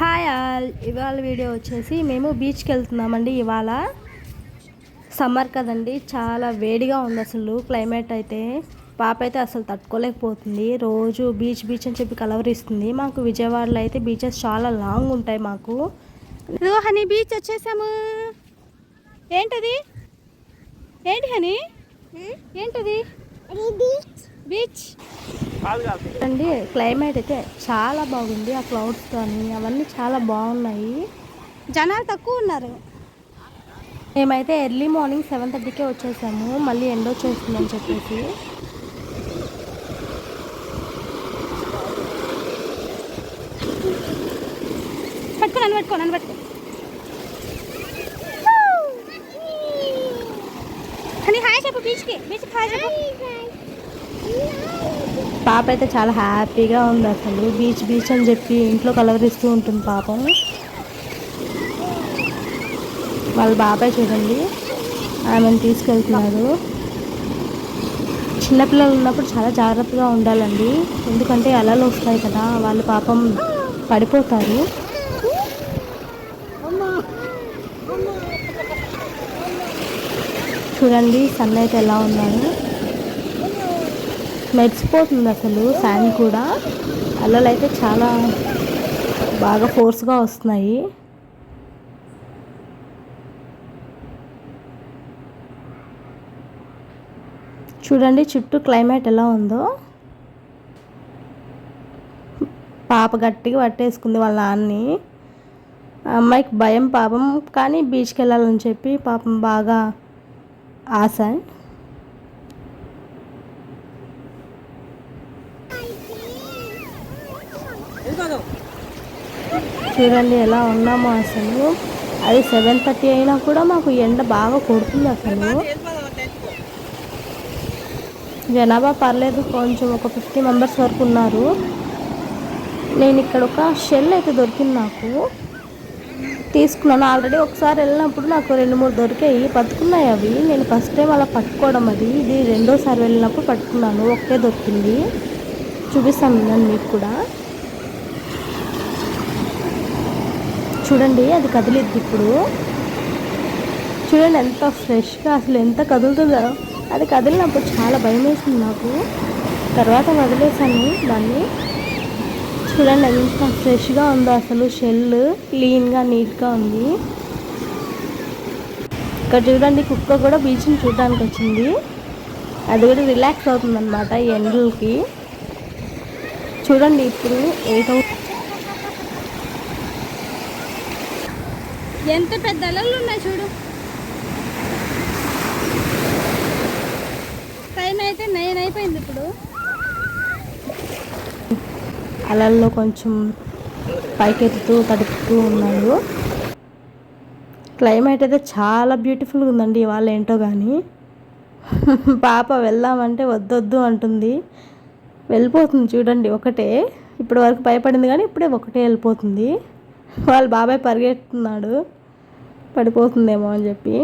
Hi all. ఇవాళ video వచ్చేసి మేము బీచ్కి వెళ్తున్నామండి ఇవాళ. సమ్మర్ కదండి చాలా వేడిగా ఉంది అసలు క్లైమేట్ అయితే. పాప అయితే అసలు తట్టుకోలేకపోతుంది. రోజు బీచ్ బీచ్ అని చెప్పి కలవరిస్తుంది. మాకు విజయవాడలో అయితే బీచెస్ చాలా లాంగ్ ఉంటాయి మాకు. హనీ బీచ్ వచ్చేసాము. ఏంటది? ఏంటి హనీ? ఏంటది? బీచ్. అండి క్లైమేట్ అయితే చాలా బాగుంది ఆ క్లౌడ్స్ కానీ అవన్నీ చాలా బాగున్నాయి. జనాలు తక్కువ ఉన్నారు. మేమైతే ఎర్లీ మార్నింగ్ సెవెన్ థర్టీకే వచ్చేసాము మళ్ళీ ఎండ్ వచ్చేస్తుందని చెప్పేసి. పట్టుకో నన్ను పట్టుకో నన్ను పట్టుకో. అని హాయ్ చెప్పు బీచ్కి బీచ్కి హాయ్ చెప్పు. పాప అయితే చాలా హ్యాపీగా ఉంది అసలు. బీచ్ బీచ్ అని చెప్పి ఇంట్లో కలవరిస్తూ ఉంటుంది పాపం. వాళ్ళ బాబాయ్ చూడండి. ఆమెను తీసుకెళ్తున్నారు. చిన్నపిల్లలు ఉన్నప్పుడు చాలా జాగ్రత్తగా ఉండాలండి. ఎందుకంటే అలలు వస్తాయి కదా వాళ్ళు పాపం పడిపోతారు. చూడండి సన్ అయితే ఎలా ఉన్నాడు మెరిసిపోతుంది అసలు ఫ్యాన్ కూడా. అల్లలు అయితే చాలా బాగా ఫోర్స్గా వస్తున్నాయి. చూడండి చుట్టూ క్లైమేట్ ఎలా ఉందో. పాప గట్టిగా పట్టేసుకుంది వాళ్ళ నాన్ని అమ్మాయికి భయం పాపం కానీ బీచ్కి వెళ్ళాలని చెప్పి పాపం బాగా ఆశ. చూడండి ఎలా ఉన్నామో అసలు. అది సెవెన్ థర్టీ అయినా కూడా మాకు ఎండ బాగా కొడుతుంది అసలు. జనాభా పర్లేదు కొంచెం ఒక ఫిఫ్టీ మెంబర్స్ వరకు ఉన్నారు. నేను ఇక్కడ ఒక షెల్ అయితే దొరికింది నాకు. తీసుకున్నాను. ఆల్రెడీ ఒకసారి వెళ్ళినప్పుడు నాకు రెండు మూడు దొరికాయి. పట్టుకున్నాయి అవి. నేను ఫస్ట్ టైం అలా పట్టుకోవడం అది. ఇది రెండోసారి వెళ్ళినప్పుడు పట్టుకున్నాను. ఒకటే దొరికింది. చూపిస్తాను నేను మీకు కూడా. చూడండి అది కదిలిద్ది ఇప్పుడు. చూడండి ఎంత ఫ్రెష్గా అసలు ఎంత కదులుతుందో. అది కదిలినప్పుడు చాలా భయం వేసింది నాకు. తర్వాత వదిలేసాను దాన్ని. చూడండి అది ఎంత ఫ్రెష్గా ఉందో అసలు. షెల్ క్లీన్గా నీట్గా ఉంది. ఇక్కడ చూడండి కుక్క కూడా బీచ్ని చూడడానికి వచ్చింది. అది కూడా రిలాక్స్ అవుతుందన్నమాట ఈ ఎండలకి. చూడండి ఇప్పుడు ఎయిట్ ఎంత పెద్ద అలలు ఉన్నాయి చూడు. టైం అయితే నైన్ అయిపోయింది ఇప్పుడు. అలల్లో కొంచెం పైకెత్తుతూ తడుపుతూ ఉన్నాడు క్లైమేట్ అయితే చాలా బ్యూటిఫుల్గా ఉందండి ఇవాళ ఏంటో కానీ. పాప వెళ్దామంటే వద్దొద్దు అంటుంది. వెళ్ళిపోతుంది చూడండి ఒకటే. ఇప్పటి వరకు భయపడింది కానీ ఇప్పుడే ఒకటే వెళ్ళిపోతుంది. వాళ్ళ బాబాయ్ పరిగెత్తున్నాడు. పడిపోతుందేమో అని చెప్పి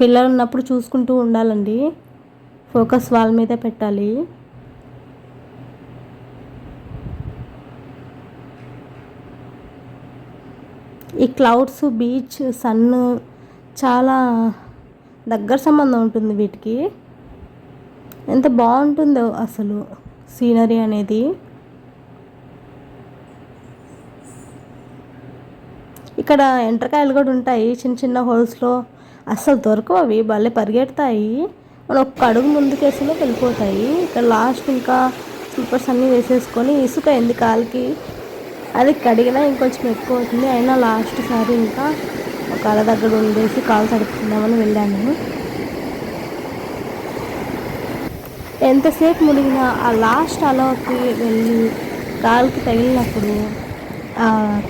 పిల్లలు ఉన్నప్పుడు చూసుకుంటూ ఉండాలండి. ఫోకస్ వాళ్ళ మీదే పెట్టాలి. ఈ క్లౌడ్స్ బీచ్ సన్ చాలా దగ్గర సంబంధం ఉంటుంది వీటికి. ఎంత బాగుంటుందో అసలు సీనరీ అనేది. ఇక్కడ ఎండ్రకాయలు కూడా ఉంటాయి. చిన్న చిన్న హోల్స్లో అస్సలు దొరకవు అవి. భలే పరిగెడతాయి. మనం ఒక్క అడుగు ముందుకేసిలో వెళ్ళిపోతాయి. ఇక్కడ లాస్ట్ ఇంకా స్లిప్పర్స్ అన్నీ వేసేసుకొని ఇసుక అయింది కాలికి. అది కడిగినా ఇంకొంచెం ఎక్కువ అవుతుంది. అయినా లాస్ట్ సారి ఇంకా ఒక అల దగ్గర ఉండేసి కాలు తడుపుకుందామని వెళ్ళాను. ఎంతసేపు మునిగినా ఆ లాస్ట్ అలకి వెళ్ళి కాలుకి తగిలినప్పుడు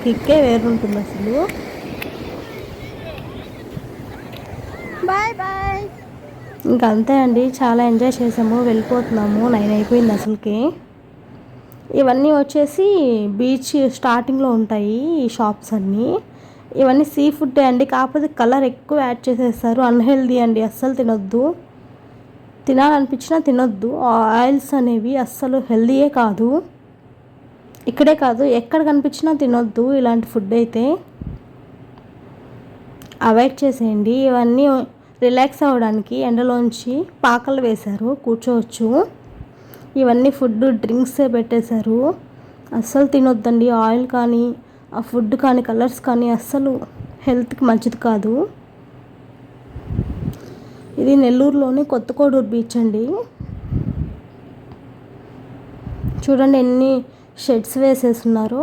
కిక్కే వేరుంటుంది అసలు. Bye bye. ఇంకా అంతే అండి చాలా ఎంజాయ్ చేసాము వెళ్ళిపోతున్నాము నైన్ అయిపోయింది అసలుకి. ఇవన్నీ వచ్చేసి బీచ్ స్టార్టింగ్లో ఉంటాయి ఈ షాప్స్ అన్నీ. ఇవన్నీ సీ ఫుడ్ అండి కాకపోతే కలర్ ఎక్కువ యాడ్ చేసేస్తారు అన్హెల్దీ అండి అస్సలు తినొద్దు. తినాలనిపించినా తినొద్దు ఆయిల్స్ అనేవి అస్సలు హెల్దీయే కాదు. ఇక్కడే కాదు ఎక్కడ కనిపించినా తినొద్దు ఇలాంటి ఫుడ్ అయితే. అవాయిడ్ చేసేయండి. ఇవన్నీ రిలాక్స్ అవ్వడానికి ఎండలోంచి పాకలు వేశారు కూర్చోవచ్చు. ఇవన్నీ ఫుడ్ డ్రింక్స్ పెట్టేశారు. అస్సలు తినొద్దండి. ఆయిల్ కానీ ఆ ఫుడ్ కానీ కలర్స్ కానీ అస్సలు హెల్త్కి మంచిది కాదు. ఇది నెల్లూరులోని కొత్తకోడూరు బీచ్ అండి. చూడండి ఎన్ని షెడ్స్ వేసేస్తున్నారు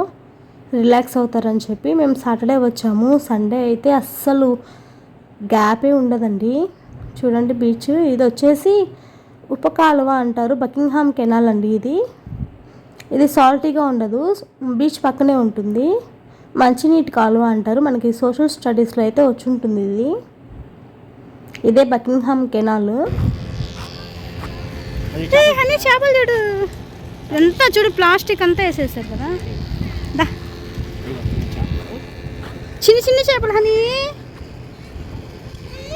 రిలాక్స్ అవుతారని చెప్పి మేము సాటర్డే వచ్చాము. సండే అయితే అస్సలు గ్యాపే ఉండదండి. చూడండి బీచ్. ఇది వచ్చేసి ఉపకాలువ అంటారు. బకింగ్హామ్ కెనాల్ అండి ఇది. ఇది సాల్టీగా ఉండదు. బీచ్ పక్కనే ఉంటుంది. మంచినీటి కాలువ అంటారు. మనకి సోషల్ స్టడీస్లో అయితే వచ్చి ఉంటుంది ఇది. ఇదే బకింగ్హామ్ కెనాల్. చేపలు చూడు. ఎంత చూడు ప్లాస్టిక్ అంతా వేసేసారు కదా. దా. చిన్న చిన్న చేపలు హనీ.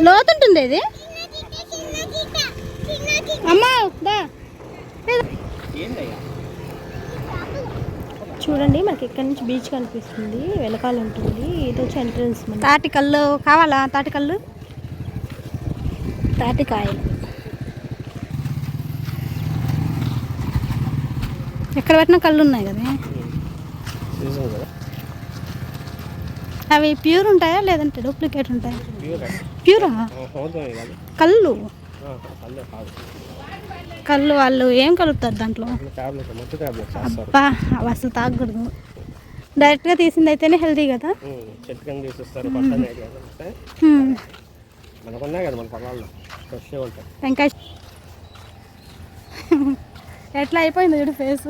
లోతుంటుంది ఇది? అమ్మా దా. చూడండి మనకి ఇక్కడ నుంచి బీచ్ కనిపిస్తుంది వెనకాల ఉంటుంది. ఇది వచ్చి ఎంట్రన్స్ మన తాటి కళ్ళు కావాలా? తాటి కళ్ళు? తాటికాయలు ఎక్కడ పెట్టినా కళ్ళు ఉన్నాయి కదా. అవి ప్యూర్ ఉంటాయా లేదంటే డూప్లికేట్ ఉంటాయా? ప్యూరా? కళ్ళు? కళ్ళు వాళ్ళు ఏం కలుపుతారు దాంట్లో? అబ్బా అవి అసలు తాగకూడదు. డైరెక్ట్గా తీసింది అయితేనే హెల్తీ కదా. తీసిస్తారు ఎట్లా అయిపోయింది చూడు ఫేస్?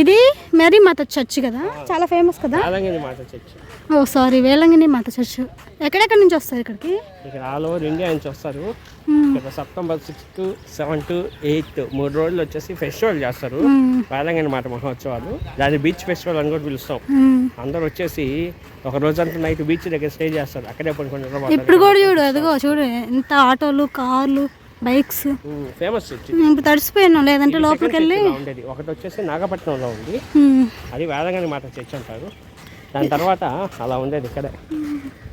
ఇది మేరీ మాత చర్చ్ కదా? చాలా ఫేమస్ కదా? ఓ సారీ వేలంగిని మాత చర్చ్. ఎక్కడెక్కడి నుంచి వస్తారు ఇక్కడికి? ఇక్కడ ఆల్ ఓవర్ ఇండియా నుంచి వస్తారు. ఇక్కడ సెప్టెంబర్ సిక్స్త్ సెవెంత్ ఎయిత్ మూడు రోజులు వచ్చేసి ఫెస్టివల్ చేస్తారు. వేలంగిని మాట మహోత్సవాలు. దాన్ని బీచ్ ఫెస్టివల్ అని కూడా పిలుస్తాం. అందరూ వచ్చేసి ఒక రోజంతా నైట్ బీచ్ దగ్గర స్టే చేస్తారు అక్కడే పడుకొని ఇప్పుడు కూడా చూడు అదిగో చూడు ఎంత ఆటోలు కార్లు బైక్స్. ఫేమస్ ఇప్పుడు తడిసిపోయినాం లేదంటే లోపలికి వెళ్ళి ఉండేది. ఒకటి వచ్చేసి నాగపట్నంలో ఉంది. అది వేదగని మాట చర్చ్ అంటారు. దాని తర్వాత అలా ఉండేది ఇక్కడే.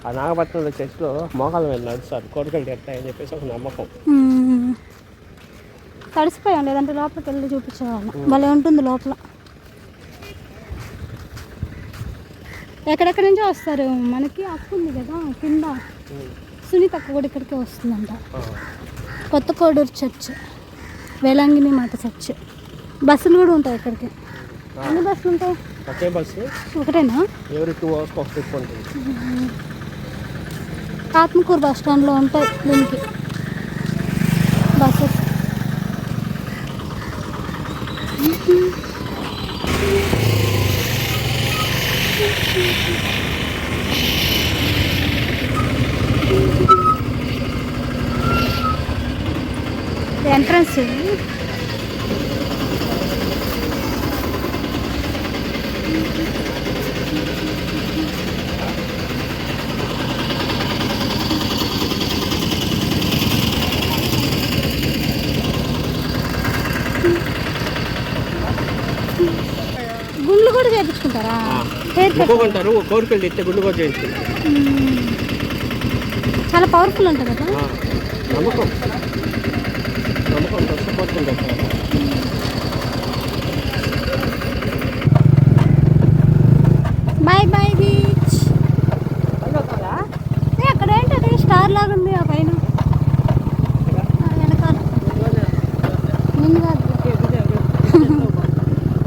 ఆ నాగపట్నంలో చర్చ్లో మోకాల మీద నడుస్తారు కోరికలు తీరుతాయని చెప్పేసి ఒక నమ్మకం. తడిసిపోయాం లేదంటే లోపలికి వెళ్ళి చూపించేవాళ్ళం భలే ఉంటుంది లోపల. ఎక్కడెక్కడి నుంచో వస్తారు. మనకి అక్క ఉంది కదా కింద. సునీత అక్క కూడా ఇక్కడికే వస్తుందంట. కొత్త కోడూరు చర్చ్ వేలాంగిని మాత చర్చ్. బస్సులు కూడా ఉంటాయి ఇక్కడికి. ఎన్ని బస్సులు ఉంటాయి? Okay bus. ఒకటేనా? ఎవరి టూ ఆత్మకూరు బస్ స్టాండ్లో ఉంటాయి దీనికి. బస్సెస్. ఎంట్రన్స్ గుండ్లు కూడా చేపించుకుంటారా? ముక్కుంటారు కోరికలు తెస్తే గుండు కూడా చేయించుకుంటారు చాలా పవర్ఫుల్ అంట కదా? నమ్మకం. నమ్మకం కష్టపడుతుంది బాయ్ బీచ్ ఏ, అక్కడ ఏంటది స్టార్ లాగా ఉంది ఆ పైన ఆ, వెనకాల నిన్ను కాదు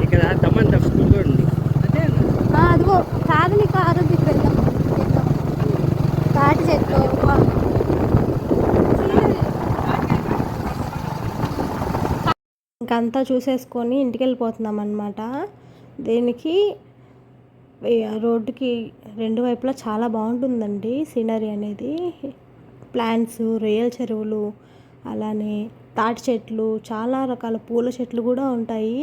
ఇక్కడ దమన్ దఫ్ స్కూల్ కూడా ఉంది ఆ, అదిగో ప్రాథమిక ఆరోగ్య కేంద్రం తాటి చెట్లు ఇంకంతా చూసేసుకొని ఇంటికి వెళ్ళిపోతున్నాం అనమాట దీనికి రోడ్డుకి రెండు వైపులా చాలా బాగుంటుందండి సీనరీ అనేది. ప్లాంట్స్ రొయ్యల చెరువులు అలానే తాటి చెట్లు చాలా రకాల పూల చెట్లు కూడా ఉంటాయి.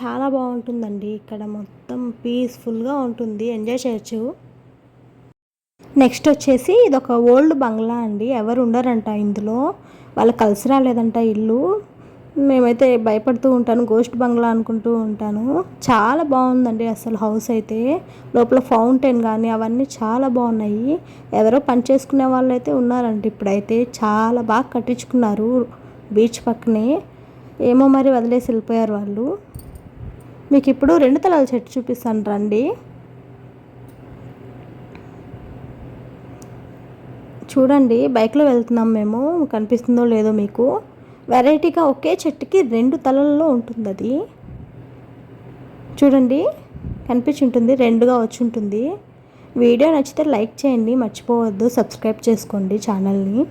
చాలా బాగుంటుందండి. ఇక్కడ మొత్తం పీస్ఫుల్గా ఉంటుంది. ఎంజాయ్ చేయొచ్చు. నెక్స్ట్ వచ్చేసి ఇది ఒక ఓల్డ్ బంగ్లా అండి. ఎవరు ఉండరంట ఇందులో. వాళ్ళకి కలిసి రాలేదంట ఇల్లు. మేమైతే భయపడుతూ ఉంటాను గోస్ట్ బంగ్లా అనుకుంటూ ఉంటాను. చాలా బాగుందండి అసలు హౌస్ అయితే. లోపల ఫౌంటైన్ కానీ అవన్నీ చాలా బాగున్నాయి. ఎవరో పని చేసుకునే వాళ్ళు అయితే ఉన్నారండి ఇప్పుడైతే. చాలా బాగా కట్టించుకున్నారు బీచ్ పక్కనే. ఏమో మరి వదిలేసి వెళ్ళిపోయారు వాళ్ళు. మీకు ఇప్పుడు రెండు తలాల చెట్టు చూపిస్తాను రండి. చూడండి బైక్లో వెళ్తున్నాం మేము. కనిపిస్తుందో లేదో మీకు. వెరైటీగా ఒకే చెట్టుకి రెండు తలల్లో ఉంటుంది అది చూడండి కనిపించి ఉంటుంది రెండుగా వచ్చి ఉంటుంది వీడియో నచ్చితే లైక్ చేయండి మర్చిపోవద్దు సబ్స్క్రైబ్ చేసుకోండి ఛానల్ని.